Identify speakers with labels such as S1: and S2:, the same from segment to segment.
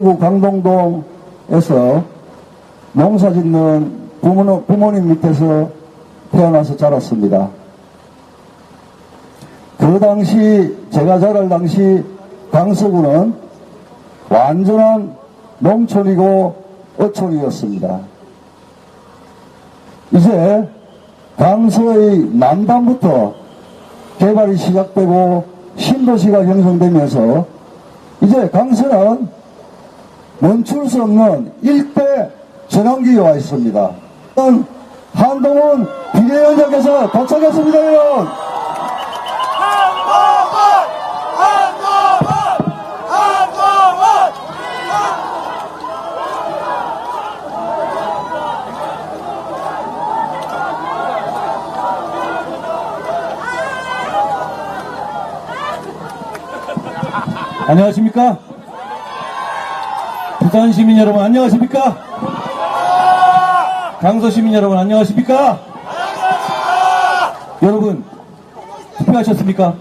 S1: 구 강동동에서 농사 짓는 부모, 부모님 밑에서 태어나서 자랐습니다. 그 당시, 제가 자랄 당시 강서구는 완전한 농촌이고 어촌이었습니다. 이제 강서의 남단부터 개발이 시작되고 신도시가 형성되면서 이제 강서는 멈출 수 없는 일대 전환기에 와 있습니다. 한동훈 비대위원장께서 도착했습니다, 여러분.
S2: 안녕하십니까? 부산 시민 여러분 안녕하십니까? 강서 시민 여러분 안녕하십니까? 여러분 투표하셨습니까?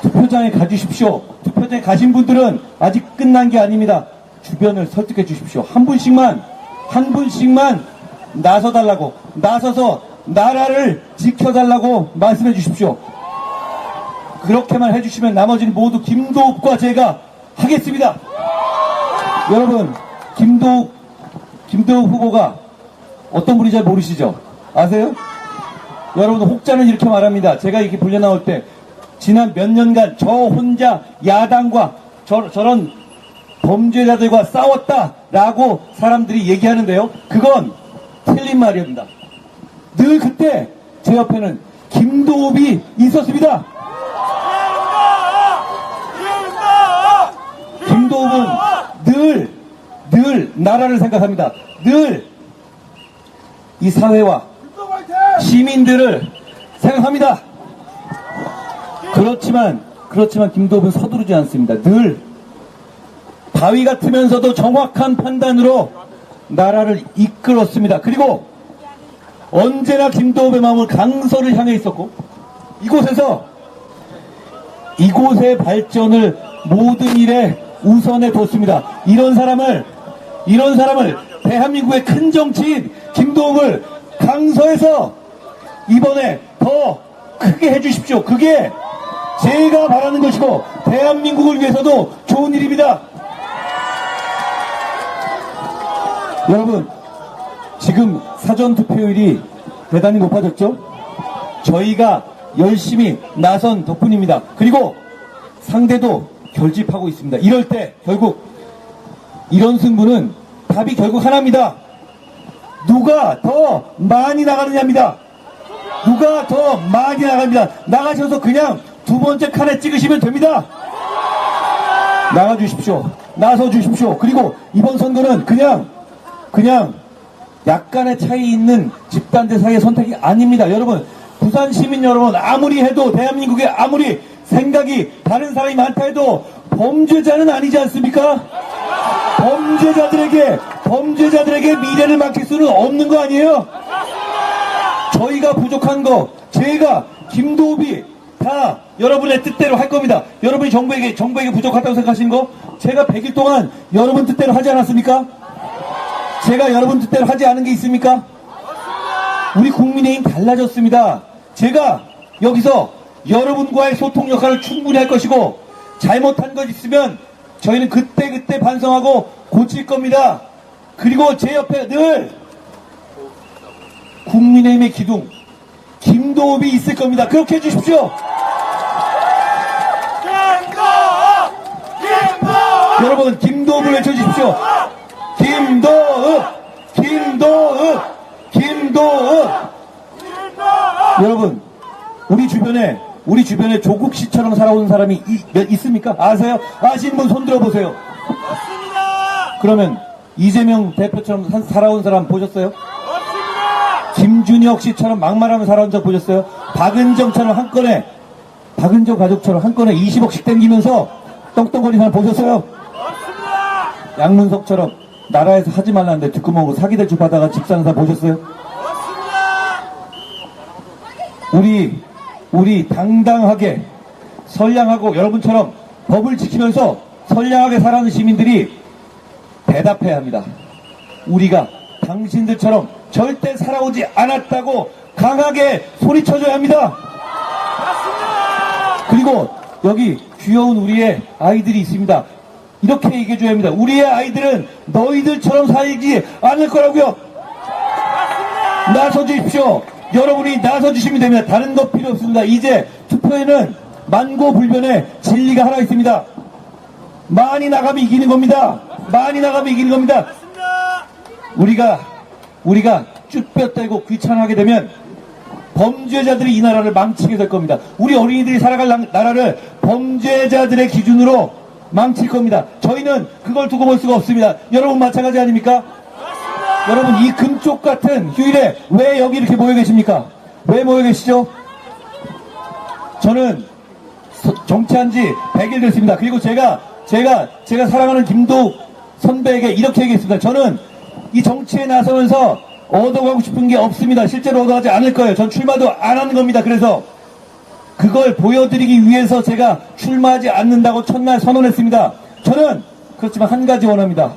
S2: 투표장에 가주십시오. 투표장에 가신 분들은 아직 끝난 게 아닙니다. 주변을 설득해 주십시오. 한 분씩만 한 분씩만 나서달라고 나서서 나라를 지켜달라고 말씀해 주십시오. 그렇게만 해주시면 나머지는 모두 김도욱과 제가 하겠습니다. 여러분, 김도욱, 김도욱 후보가 어떤 분인지 잘 모르시죠? 아세요? 여러분, 혹자는 이렇게 말합니다. 제가 이렇게 불려 나올 때, 지난 몇 년간 저 혼자 야당과 저, 저런 범죄자들과 싸웠다라고 사람들이 얘기하는데요. 그건 틀린 말입니다. 늘 그때 제 옆에는 김도욱이 있었습니다. 김도욱은 늘, 늘 나라를 생각합니다. 늘 이 사회와 시민들을 생각합니다. 그렇지만, 그렇지만 김도욱은 서두르지 않습니다. 늘 바위 같으면서도 정확한 판단으로 나라를 이끌었습니다. 그리고 언제나 김도욱의 마음은 강서를 향해 있었고 이곳에서 이곳의 발전을 모든 일에 우선해 뒀습니다. 이런 사람을 이런 사람을 대한민국의 큰 정치인 김동욱을 강서에서 이번에 더 크게 해주십시오. 그게 제가 바라는 것이고 대한민국을 위해서도 좋은 일입니다. 여러분 지금 사전 투표율이 대단히 높아졌죠? 저희가 열심히 나선 덕분입니다. 그리고 상대도 결집하고 있습니다. 이럴 때 결국 이런 승부는 답이 결국 하나입니다. 누가 더 많이 나가느냐입니다. 누가 더 많이 나갑니다. 나가셔서 그냥 두 번째 칸에 찍으시면 됩니다. 나가 주십시오. 나서 주십시오. 그리고 이번 선거는 그냥 그냥 약간의 차이 있는 집단들 사이의 선택이 아닙니다. 여러분, 부산 시민 여러분, 아무리 해도 대한민국에 아무리 생각이 다른 사람이 많다 해도 범죄자는 아니지 않습니까? 범죄자들에게, 범죄자들에게 미래를 맡길 수는 없는 거 아니에요? 저희가 부족한 거, 제가, 김도읍이 다 여러분의 뜻대로 할 겁니다. 여러분이 정부에게, 정부에게 부족하다고 생각하시는 거, 제가 100일 동안 여러분 뜻대로 하지 않았습니까? 제가 여러분 뜻대로 하지 않은 게 있습니까? 우리 국민의힘 달라졌습니다. 제가 여기서 여러분과의 소통 역할을 충분히 할 것이고 잘못한 것 있으면 저희는 그때 그때 반성하고 고칠 겁니다. 그리고 제 옆에 늘 국민의힘의 기둥 김도읍이 있을 겁니다. 그렇게 해주십시오. 여러분 김도읍을 외쳐주십시오. 김도읍, 김도읍, 김도읍. 여러분, 우리 주변에, 우리 주변에 조국 씨처럼 살아온 사람이 이- 몇 있습니까? 아세요? 아시는 분 손 들어보세요.
S3: 없습니다!
S2: 그러면 이재명 대표처럼 산- 살아온 사람 보셨어요?
S3: 없습니다!
S2: 김준혁 씨처럼 막말하며 살아온 적 보셨어요? 박은정처럼 한 건에, 박은정 가족처럼 한 건에 20억씩 땡기면서 떵떵거리는 사람 보셨어요?
S3: 없습니다!
S2: 양문석처럼 나라에서 하지 말라는데 뒷구멍으로 사기 대출 받아가 집 사는 사람 보셨어요?
S3: 없습니다!
S2: 우리 우리 당당하게 선량하고 여러분처럼 법을 지키면서 선량하게 살아가는 시민들이 대답해야 합니다. 우리가 당신들처럼 절대 살아오지 않았다고 강하게 소리쳐줘야 합니다. 그리고 여기 귀여운 우리의 아이들이 있습니다. 이렇게 얘기해줘야 합니다. 우리의 아이들은 너희들처럼 살지 않을 거라고요. 나서 주십시오. 여러분이 나서 주시면 됩니다. 다른 거 필요 없습니다. 이제 투표에는 만고불변의 진리가 하나 있습니다. 많이 나가면 이기는 겁니다. 많이 나가면 이기는 겁니다. 우리가 우리가 쭈뼛 떼고 귀찮아하게 되면 범죄자들이 이 나라를 망치게 될 겁니다. 우리 어린이들이 살아갈 나- 나라를 범죄자들의 기준으로 망칠 겁니다. 저희는 그걸 두고 볼 수가 없습니다. 여러분 마찬가지 아닙니까? 여러분 이 금쪽 같은 휴일에 왜 여기 이렇게 모여 계십니까? 왜 모여 계시죠? 저는 서- 정치한 지 100일 됐습니다. 그리고 제가 제가 제가 사랑하는 김도 선배에게 이렇게 얘기했습니다. 저는 이 정치에 나서면서 얻어가고 싶은 게 없습니다. 실제로 얻어가지 않을 거예요. 전 출마도 안 하는 겁니다. 그래서 그걸 보여드리기 위해서 제가 출마하지 않는다고 첫날 선언했습니다. 저는 그렇지만 한 가지 원합니다.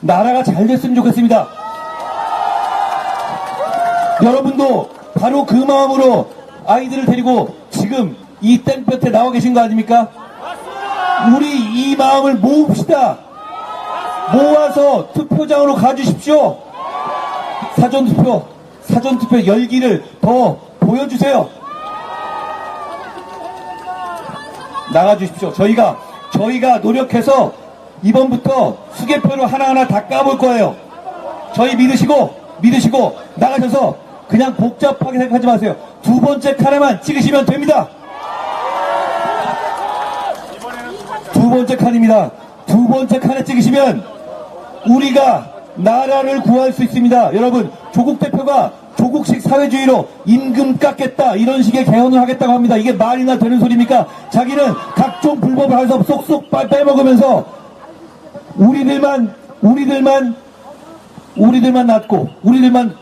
S2: 나라가 잘 됐으면 좋겠습니다. 여러분도 바로 그 마음으로 아이들을 데리고 지금 이 땡볕에 나와 계신 거 아닙니까? 우리 이 마음을 모읍시다. 모아서 투표장으로 가주십시오. 사전투표, 사전투표 열기를 더 보여주세요. 나가주십시오. 저희가, 저희가 노력해서 이번부터 수개표로 하나하나 다 까볼 거예요. 저희 믿으시고, 믿으시고, 나가셔서 그냥 복잡하게 생각하지 마세요. 두 번째 칸에만 찍으시면 됩니다. 두 번째 칸입니다. 두 번째 칸에 찍으시면 우리가 나라를 구할 수 있습니다. 여러분, 조국 대표가 조국식 사회주의로 임금 깎겠다 이런 식의 개헌을 하겠다고 합니다. 이게 말이나 되는 소리입니까? 자기는 각종 불법을 해서 쏙쏙 빼- 빼먹으면서 우리들만 우리들만 우리들만 낫고 우리들만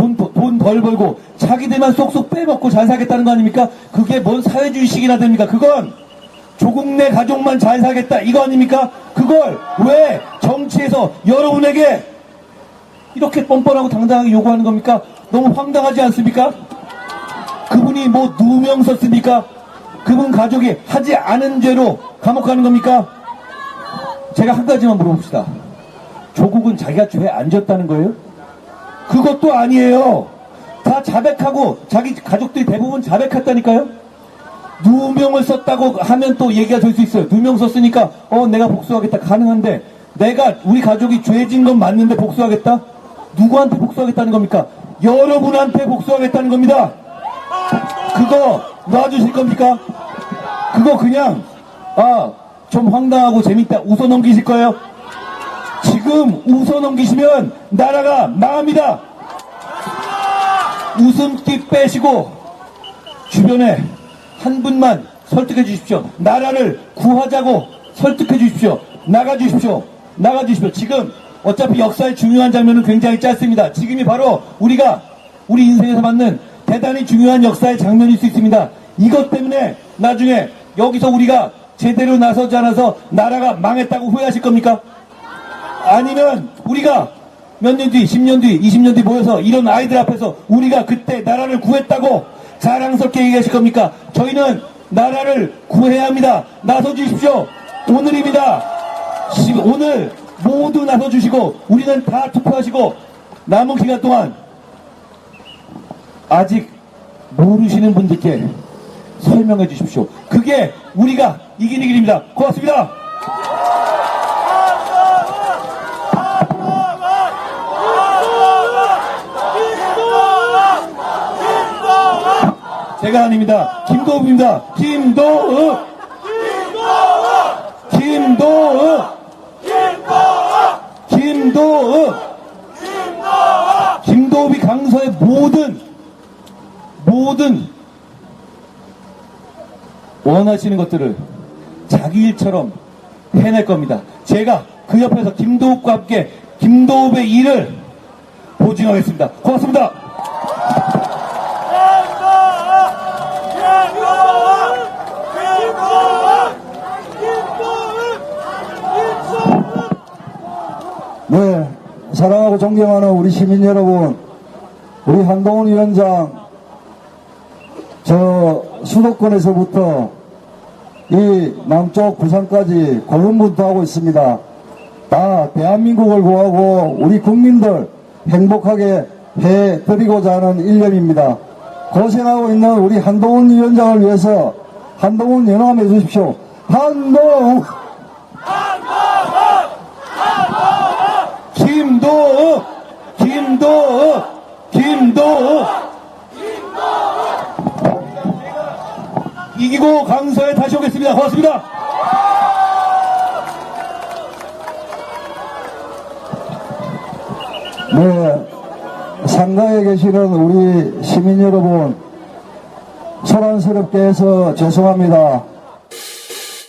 S2: 돈돈덜 벌고 자기들만 쏙쏙 빼먹고 잘 살겠다는 거 아닙니까? 그게 뭔 사회주의식이나 됩니까? 그건 조국 내 가족만 잘 살겠다 이거 아닙니까? 그걸 왜 정치에서 여러분에게 이렇게 뻔뻔하고 당당하게 요구하는 겁니까? 너무 황당하지 않습니까? 그분이 뭐 누명 썼습니까? 그분 가족이 하지 않은 죄로 감옥 가는 겁니까? 제가 한 가지만 물어봅시다. 조국은 자기가 죄 안 졌다는 거예요? 그것도 아니에요. 다 자백하고 자기 가족들이 대부분 자백했다니까요? 누명을 썼다고 하면 또 얘기가 될 수 있어요. 누명 썼으니까 어 내가 복수하겠다 가능한데 내가 우리 가족이 죄진 건 맞는데 복수하겠다? 누구한테 복수하겠다는 겁니까? 여러분한테 복수하겠다는 겁니다. 그거 놔주실 겁니까? 그거 그냥 아 좀 황당하고 재밌다 웃어 넘기실 거예요? 지금 웃어 넘기시면 나라가 망합니다. 웃음기 빼시고 주변에 한 분만 설득해 주십시오. 나라를 구하자고 설득해 주십시오. 나가 주십시오. 나가 주십시오. 지금 어차피 역사의 중요한 장면은 굉장히 짧습니다. 지금이 바로 우리가 우리 인생에서 맞는 대단히 중요한 역사의 장면일 수 있습니다. 이것 때문에 나중에 여기서 우리가 제대로 나서지 않아서 나라가 망했다고 후회하실 겁니까? 아니면 우리가 몇 년 뒤, 10년 뒤, 20년 뒤 모여서 이런 아이들 앞에서 우리가 그때 나라를 구했다고 자랑스럽게 얘기하실 겁니까? 저희는 나라를 구해야 합니다. 나서 주십시오. 오늘입니다. 시- 오늘 모두 나서 주시고 우리는 다 투표하시고 남은 기간 동안 아직 모르시는 분들께 설명해 주십시오. 그게 우리가 이기는 길입니다. 고맙습니다. 제가 아닙니다. 김도읍입니다. 김도읍! 김도읍! 김도읍! 김도읍이 강서의 모든, 모든 원하시는 것들을 자기 일처럼 해낼 겁니다. 제가 그 옆에서 김도읍과 함께 김도읍의 일을 보증하겠습니다. 고맙습니다.
S1: 네, 사랑하고 존경하는 우리 시민 여러분, 우리 한동훈 위원장, 저 수도권에서부터 이 남쪽 부산까지 고군분투하고 있습니다. 다 대한민국을 구하고 우리 국민들 행복하게 해드리고자 하는 일념입니다. 고생하고 있는 우리 한동훈 위원장을 위해서 한동훈 연합해 주십시오. 한동훈!
S2: 김도읍! 김도읍! 김도읍! 이기고 강서에 다시 오겠습니다. 고맙습니다.
S1: 네, 상가에 계시는 우리 시민 여러분, 소란스럽게 해서 죄송합니다.